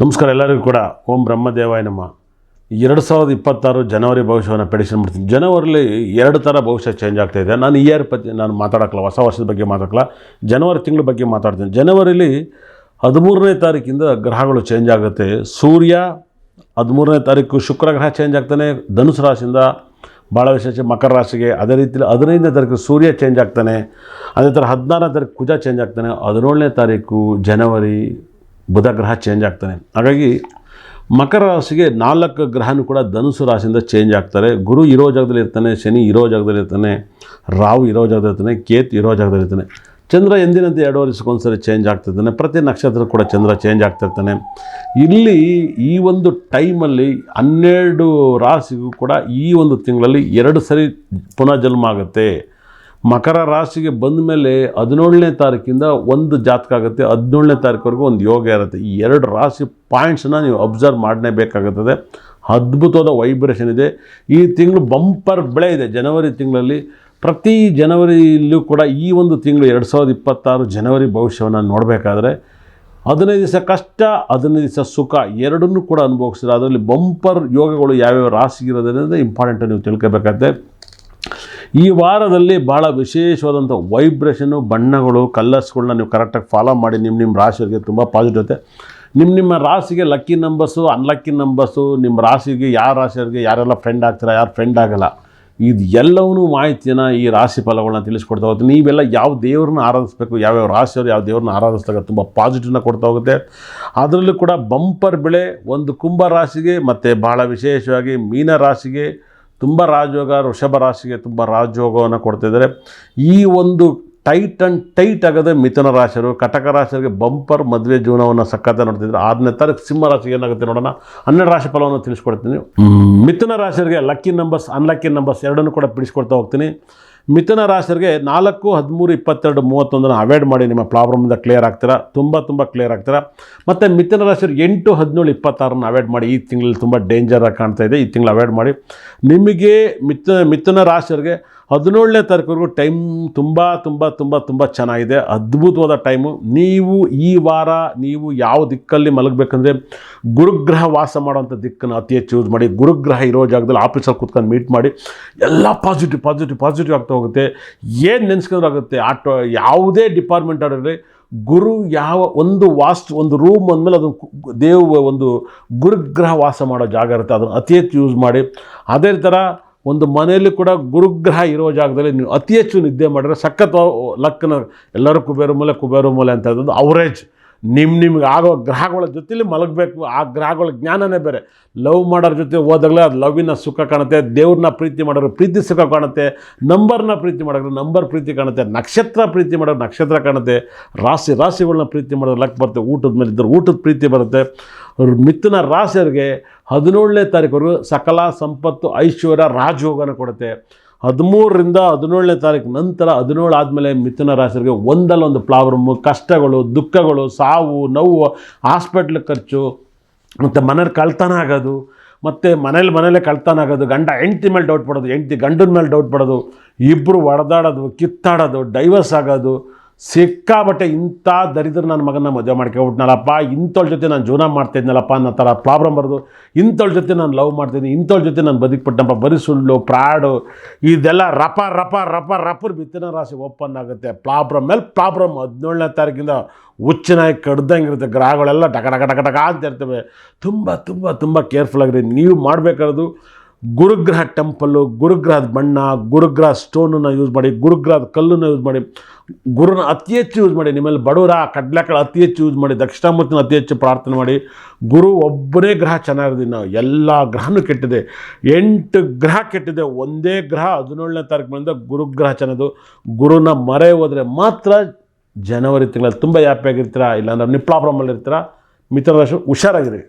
ನಮಸ್ಕಾರ ಎಲ್ಲರಿಗೂ ಕೂಡ. ಓಂ ಬ್ರಹ್ಮದೇವಾಯ ನಮ್ಮ ಎರಡು ಸಾವಿರದ ಇಪ್ಪತ್ತಾರು ಜನವರಿ ಭವಿಷ್ಯವನ್ನು ಪ್ರೆಡಿಕ್ಷನ್ ಮಾಡ್ತೀನಿ. ಜನವರಿಲಿ ಎರಡು ಥರ ಭವಿಷ್ಯ ಚೇಂಜ್ ಆಗ್ತಾಯಿದೆ ನಾನು ಇಯರ್ ಪತಿ ನಾನು ಮಾತಾಡೋಕ್ಕಲ್ಲ, ಹೊಸ ವರ್ಷದ ಬಗ್ಗೆ ಮಾತಾಡಲ್ಲ ಜನವರಿ ತಿಂಗಳ ಬಗ್ಗೆ ಮಾತಾಡ್ತೀನಿ. ಜನವರಿಲಿ ಹದಿಮೂರನೇ ತಾರೀಕಿಂದ ಗ್ರಹಗಳು ಚೇಂಜ್ ಆಗುತ್ತೆ. ಸೂರ್ಯ ಹದಿಮೂರನೇ ತಾರೀಕು ಶುಕ್ರ ಗ್ರಹ ಚೇಂಜ್ ಆಗ್ತಾನೆ. ಧನುಸು ರಾಶಿಯಿಂದ ಭಾಳ ವಿಶೇಷ ಮಕರ ರಾಶಿಗೆ ಅದೇ ರೀತಿಯಲ್ಲಿ ಹದಿನೈದನೇ ತಾರೀಕು ಸೂರ್ಯ ಚೇಂಜ್ ಆಗ್ತಾನೆ. ಅದೇ ಥರ ಹದಿನಾರನೇ ತಾರೀಕು ಕುಜ ಚೇಂಜ್ ಆಗ್ತಾನೆ. ಹದಿನೇಳನೇ ತಾರೀಕು ಜನವರಿ ಬುಧ ಗ್ರಹ ಚೇಂಜ್ ಆಗ್ತಾನೆ. ಹಾಗಾಗಿ ಮಕರ ರಾಶಿಗೆ ನಾಲ್ಕು ಗ್ರಹನೂ ಕೂಡ ಧನುಸು ರಾಶಿಯಿಂದ ಚೇಂಜ್ ಆಗ್ತಾರೆ. ಗುರು ಇರೋ ಜಾಗದಲ್ಲಿ ಇರ್ತಾನೆ, ಶನಿ ಇರೋ ಜಾಗದಲ್ಲಿ ಇರ್ತಾನೆ ರಾವು ಇರೋ ಜಾಗದಲ್ಲಿ ಇರ್ತಾನೆ, ಕೇತ್ ಇರೋ ಜಾಗದಲ್ಲಿ ಇರ್ತಾನೆ. ಚಂದ್ರ ಎಂದಿನಂತೆ ಎರಡು ವರ್ಷಕ್ಕೊಂದ್ಸರಿ ಚೇಂಜ್ ಆಗ್ತಿರ್ತಾನೆ ಪ್ರತಿ ನಕ್ಷತ್ರ ಕೂಡ ಚಂದ್ರ ಚೇಂಜ್ ಆಗ್ತಿರ್ತಾನೆ ಇಲ್ಲಿ ಈ ಒಂದು ಟೈಮಲ್ಲಿ ಹನ್ನೆರಡು ರಾಶಿಗೂ ಕೂಡ ಈ ಒಂದು ತಿಂಗಳಲ್ಲಿ ಎರಡು ಸರಿ ಪುನಃ ಜನ್ಮ ಆಗುತ್ತೆ. ಮಕರ ರಾಶಿಗೆ ಬಂದ ಮೇಲೆ ಹದಿನೇಳನೇ ತಾರೀಕಿಂದ ಒಂದು ಜಾತಕ ಆಗುತ್ತೆ. ಹದಿನೇಳನೇ ತಾರೀಕುವರೆಗೂ ಒಂದು ಯೋಗ ಇರುತ್ತೆ. ಈ ಎರಡು ರಾಶಿ ಪಾಯಿಂಟ್ಸನ್ನ ನೀವು ಅಬ್ಸರ್ವ್ ಮಾಡಲೇಬೇಕಾಗುತ್ತದೆ. ಅದ್ಭುತವಾದ ವೈಬ್ರೇಷನ್ ಇದೆ. ಈ ತಿಂಗಳು ಬಂಪರ್ ಬೆಳೆ ಇದೆ. ಜನವರಿ ತಿಂಗಳಲ್ಲಿ ಪ್ರತಿ ಜನವರಿಯಲ್ಲೂ ಕೂಡ ಈ ಒಂದು ತಿಂಗಳು ಎರಡು ಸಾವಿರದ ಇಪ್ಪತ್ತಾರು ಜನವರಿ ಭವಿಷ್ಯವನ್ನು ನೋಡಬೇಕಾದ್ರೆ ಹದಿನೈದು ದಿವಸ ಕಷ್ಟ, ಹದಿನೈದು ದಿವಸ ಸುಖ ಎರಡನ್ನೂ ಕೂಡ ಅನುಭವಿಸಿದ್ರೆ ಅದರಲ್ಲಿ ಬಂಪರ್ ಯೋಗಗಳು ಯಾವ್ಯಾವ ರಾಶಿಗಿರೋದ್ರಿಂದ ಇಂಪಾರ್ಟೆಂಟ್ ನೀವು ತಿಳ್ಕೊಬೇಕಾಗುತ್ತೆ ಈ ವಾರದಲ್ಲಿ ಭಾಳ ವಿಶೇಷವಾದಂಥ ವೈಬ್ರೇಷನು ಬಣ್ಣಗಳು ಕಲರ್ಸ್ಗಳನ್ನ ನೀವು ಕರೆಕ್ಟಾಗಿ ಫಾಲೋ ಮಾಡಿ ನಿಮ್ಮ ನಿಮ್ಮ ರಾಶಿಗೆ ತುಂಬ ಪಾಸಿಟಿವ್ ನಿಮ್ಮ ನಿಮ್ಮ ರಾಶಿಗೆ ಲಕ್ಕಿ ನಂಬರ್ಸು ಅನ್ಲಕ್ಕಿ ನಂಬರ್ಸು ನಿಮ್ಮ ರಾಶಿಗೆ ಯಾವ ರಾಶಿಯವರಿಗೆ ಯಾರೆಲ್ಲ ಫ್ರೆಂಡ್ ಆಗ್ತೀರಾ, ಯಾರು ಫ್ರೆಂಡ್ ಆಗಲ್ಲ. ಇದು ಎಲ್ಲವೂ ಮಾಹಿತಿಯನ್ನು ಈ ರಾಶಿ ಫಲಗಳನ್ನ ತಿಳಿಸ್ಕೊಡ್ತಾ ಹೋಗುತ್ತೆ. ನೀವೆಲ್ಲ ಯಾವ ದೇವ್ರನ್ನ ಆರಾಧಿಸಬೇಕು ಯಾವ್ಯಾವ ರಾಶಿಯವರು ಯಾವ ದೇವ್ರನ್ನ ಆರಾಧಿಸಿದಾಗ ತುಂಬ ಪಾಸಿಟಿವ್ನ ಕೊಡ್ತಾ ಹೋಗುತ್ತೆ. ಅದರಲ್ಲೂ ಕೂಡ ಬಂಪರ್ ಬೆಳೆ ಒಂದು ಕುಂಭ ರಾಶಿಗೆ ಮತ್ತು ಭಾಳ ವಿಶೇಷವಾಗಿ ಮೀನ ರಾಶಿಗೆ ತುಂಬ ರಾಜಯೋಗ ವೃಷಭ ರಾಶಿಗೆ ತುಂಬ ರಾಜಯೋಗವನ್ನು ಕೊಡ್ತಿದ್ದಾರೆ. ಈ ಒಂದು ಟೈಟ್ ಆ್ಯಂಡ್ ಟೈಟ್ ಆಗದೆ ಮಿಥುನ ರಾಶಿಯರು ಕಟಕ ರಾಶಿಯರಿಗೆ ಬಂಪರ್ ಮದುವೆ ಜೀವನವನ್ನು ಸಕ್ಕತ್ತ ನೋಡ್ತಿದ್ರು ಆರನೇ ತಾರೀಕು ಸಿಂಹ ರಾಶಿಗೆ ಏನಾಗುತ್ತೆ ನೋಡೋಣ. ಹನ್ನೆರಡು ರಾಶಿ ಫಲವನ್ನು ತಿಳಿಸ್ಕೊಡ್ತೀನಿ. ಮಿಥುನ ರಾಶಿಯರಿಗೆ ಲಕ್ಕಿ ನಂಬರ್ಸ್ ಅನ್ಲಕ್ಕಿ ನಂಬರ್ಸ್ ಎರಡನ್ನೂ ಕೂಡ ಬಿಡಿಸ್ಕೊಡ್ತಾ ಹೋಗ್ತೀನಿ. ಮಿಥುನ ರಾಶಿಯರಿಗೆ ನಾಲ್ಕು, ಹದಿಮೂರು, ಇಪ್ಪತ್ತೆರಡು, ಮೂವತ್ತೊಂದನ್ನು ಅವಾಯ್ಡ್ ಮಾಡಿ ನಿಮ್ಮ ಪ್ರಾಬ್ಲಮಿಂದ ಕ್ಲಿಯರ್ ಆಗ್ತೀರಾ? ತುಂಬ ತುಂಬ ಕ್ಲಿಯರ್ ಆಗ್ತೀರಾ? ಮತ್ತು ಮಿಥುನ ರಾಶಿಯರು ಎಂಟು, ಹದಿನೇಳು, ಇಪ್ಪತ್ತಾರನ್ನು ಅವಾಯ್ಡ್ ಮಾಡಿ, ಈ ತಿಂಗಳಲ್ಲಿ ತುಂಬ ಡೇಂಜರಾಗಿ ಕಾಣ್ತಾ ಇದೆ. ಈ ತಿಂಗಳು ಅವಾಯ್ಡ್ ಮಾಡಿ. ನಿಮಗೆ ಮಿಥುನ ಮಿಥುನ ರಾಶಿಯವರಿಗೆ ಹದಿನೇಳನೇ ತಾರೀಕುವರೆಗೂ ಟೈಮ್ ತುಂಬ ತುಂಬ ತುಂಬ ತುಂಬ ಚೆನ್ನಾಗಿದೆ. ಅದ್ಭುತವಾದ ಟೈಮು. ನೀವು ಈ ವಾರ ನೀವು ಯಾವ ದಿಕ್ಕಲ್ಲಿ ಮಲಗಬೇಕಂದ್ರೆ ಗುರುಗ್ರಹ ವಾಸ ಮಾಡೋವಂಥ ದಿಕ್ಕನ್ನು ಅತಿ ಹೆಚ್ಚು ಯೂಸ್ ಮಾಡಿ. ಗುರುಗ್ರಹ ಇರೋ ಜಾಗದಲ್ಲಿ ಆಫೀಸಲ್ಲಿ ಕೂತ್ಕೊಂಡು ಮೀಟ್ ಮಾಡಿ. ಎಲ್ಲ ಪಾಸಿಟಿವ್ ಪಾಸಿಟಿವ್ ಪಾಸಿಟಿವ್ ಆಗ್ತಾ ಹೋಗುತ್ತೆ. ಏನು ನೆನೆಸ್ಕೊಂಡ್ರೆ ಆಗುತ್ತೆ. ಆಟೋ ಯಾವುದೇ ಡಿಪಾರ್ಟ್ಮೆಂಟ್ ಆಡಿದ್ರೆ ಗುರು ಯಾವ ಒಂದು ವಾಸ್ತು, ಒಂದು ರೂಮ್ ಅಂದಮೇಲೆ ಅದನ್ನು ದೇವ ಒಂದು ಗುರುಗ್ರಹ ವಾಸ ಮಾಡೋ ಜಾಗ ಇರುತ್ತೆ. ಅದನ್ನು ಅತಿ ಹೆಚ್ಚು ಯೂಸ್ ಮಾಡಿ. ಅದೇ ಥರ ಒಂದು ಮನೆಯಲ್ಲಿ ಕೂಡ ಗುರುಗ್ರಹ ಇರೋ ಜಾಗದಲ್ಲಿ ನೀವು ಅತಿ ಹೆಚ್ಚು ನಿದ್ದೆ ಮಾಡಿದ್ರೆ ಸಖತ್ ಲಕ್ಕನ ಎಲ್ಲರೂ ಕುಬೇರು ಮೂಲೆ ಕುಬೇರು ಮೂಲೆ ಅಂತ ಹೇಳೋದು ಅವರೇಜ್. ನಿಮ್ಮ ನಿಮ್ಗೆ ಆಗೋ ಗ್ರಹಗಳ ಜೊತೆಲಿ ಮಲಗಬೇಕು. ಆ ಗ್ರಹಗಳ ಜ್ಞಾನನೇ ಬೇರೆ. ಲವ್ ಮಾಡೋರ ಜೊತೆ ಹೋದಾಗಲೇ ಅದು ಲವ್ವಿನ ಸುಖ ಕಾಣುತ್ತೆ, ದೇವ್ರನ್ನ ಪ್ರೀತಿ ಮಾಡೋರು ಪ್ರೀತಿ ಸುಖ ಕಾಣುತ್ತೆ, ನಂಬರ್ನ ಪ್ರೀತಿ ಮಾಡೋರು ನಂಬರ್ ಪ್ರೀತಿ ಕಾಣುತ್ತೆ, ನಕ್ಷತ್ರ ಪ್ರೀತಿ ಮಾಡೋರು ನಕ್ಷತ್ರ ಕಾಣುತ್ತೆ, ರಾಶಿ ರಾಶಿಗಳನ್ನ ಪ್ರೀತಿ ಮಾಡೋರು ಲಕ್ ಬರುತ್ತೆ, ಊಟದ ಮೇಲೆ ಇದ್ದರೆ ಊಟದ ಪ್ರೀತಿ ಬರುತ್ತೆ. ಮಿಥುನ ರಾಶಿಯವರಿಗೆ ಹದಿನೇಳನೇ ತಾರೀಕುವರೆಗೂ ಸಕಲ ಸಂಪತ್ತು ಐಶ್ವರ್ಯ ರಾಜಯೋಗನ ಕೊಡುತ್ತೆ. ಹದಿಮೂರರಿಂದ ಹದಿನೇಳನೇ ತಾರೀಕು ನಂತರ ಹದಿನೇಳು ಆದಮೇಲೆ ಮಿಥುನ ರಾಶಿಯವರಿಗೆ ಒಂದಲ್ಲ ಒಂದು ಪ್ರಾಬ್ಲಮ್ಮು, ಕಷ್ಟಗಳು, ದುಃಖಗಳು, ಸಾವು, ನೋವು, ಹಾಸ್ಪಿಟ್ಲ್ ಖರ್ಚು, ಮತ್ತು ಮನೇಲಿ ಕಳ್ತನ ಆಗೋದು, ಮತ್ತು ಮನೇಲಿ ಮನೇಲೆ ಕಳ್ತನ ಆಗೋದು, ಗಂಡ ಹೆಂಡ್ತಿ ಮೇಲೆ ಡೌಟ್ ಪಡೋದು, ಹೆಂಡ್ತಿ ಗಂಡನ ಮೇಲೆ ಡೌಟ್ ಪಡೋದು ಇಬ್ಬರು ಒಡೆದಾಡೋದು, ಕಿತ್ತಾಡೋದು ಡೈವರ್ಸ್ ಆಗೋದು ಸಿಕ್ಕಾಬಟ್ಟೆ ಇಂಥ ದರಿದ್ರ ನನ್ನ ಮಗನ ಮದುವೆ ಮಾಡ್ಕೊಬಿಟ್ನಲ್ಲಪ್ಪ ಇಂಥವ್ಳ ಜೊತೆ ನಾನು ಜೀವನ ಮಾಡ್ತಾಯಿದ್ನಲ್ಲಪ್ಪ ಅನ್ನೋ ಥರ ಪ್ರಾಬ್ಲಮ್ ಬರೋದು, ಇಂಥವ್ಳ ಜೊತೆ ನಾನು ಲವ್ ಮಾಡ್ತೀನಿ ಇಂಥವ್ಳ ಜೊತೆ ನಾನು ಬದುಕ್ಬಿಟ್ಟನಪ್ಪ, ಬರೀ ಸುಳ್ಳು, ಪ್ರಾಡು, ಇದೆಲ್ಲ ರಪ ರಪ ರಪ, ರಪರ್ ಬಿತ್ತನ ರಾಶಿ ಓಪನ್ ಆಗುತ್ತೆ. ಪ್ರಾಬ್ಲಮ್ ಮೇಲೆ ಪ್ರಾಬ್ಲಮ್ ಹದಿನೇಳನೇ ತಾರೀಕಿಂದ ಹುಚ್ಚನಾಗಿ ಕಡ್ದಂಗೆ ಇರುತ್ತೆ ಗ್ರಹಗಳೆಲ್ಲ ಟಕ ಟಕ ಟಕ ಟಕ ಅಂತ ಇರ್ತವೆ. ತುಂಬ ತುಂಬ ತುಂಬ ಕೇರ್ಫುಲ್ ಆಗಿರಿ. ನೀವು ಮಾಡಬೇಕಾದ್ರು ಗುರುಗ್ರಹ ಟೆಂಪಲ್ಲು ಗುರುಗ್ರಹದ ಬಣ್ಣ, ಗುರುಗ್ರಹ ಸ್ಟೋನನ್ನು ಯೂಸ್ ಮಾಡಿ, ಗುರುಗ್ರಹದ ಕಲ್ಲನ್ನು ಯೂಸ್ ಮಾಡಿ, ಗುರುನ ಅತಿ ಹೆಚ್ಚು ಯೂಸ್ ಮಾಡಿ, ನಿಮ್ಮಲ್ಲಿ ಬಡವರ ಕಡಲೆಕಾಳು ಅತಿ ಹೆಚ್ಚು ಯೂಸ್ ಮಾಡಿ, ದಕ್ಷಿಣಾಮೂರ್ತಿನ ಅತಿ ಹೆಚ್ಚು ಪ್ರಾರ್ಥನೆ ಮಾಡಿ, ಗುರು ಒಬ್ಬನೇ ಗ್ರಹ ಚೆನ್ನಾಗಿರೋದು ನಾವು ಎಲ್ಲ ಗ್ರಹನೂ ಕೆಟ್ಟಿದೆ. ಎಂಟು ಗ್ರಹ ಕೆಟ್ಟಿದೆ. ಒಂದೇ ಗ್ರಹ ಹದಿನೇಳನೇ ತಾರೀಕು ಬಂದ ಗುರುಗ್ರಹ ಚೆನ್ನದು ಗುರುನ ಮರೆ ಹೋದರೆ ಮಾತ್ರ ಜನವರಿ ತಿಂಗಳಲ್ಲಿ ತುಂಬ ಹ್ಯಾಪಿಯಾಗಿರ್ತೀರಾ ಇಲ್ಲಾಂದ್ರೆ ನೀವು ಪ್ರಾಬ್ಲಮಲ್ಲಿ ಇರ್ತೀರಾ ಮಿತ್ರ ರಾಶಿ ಹುಷಾರಾಗಿರಿ.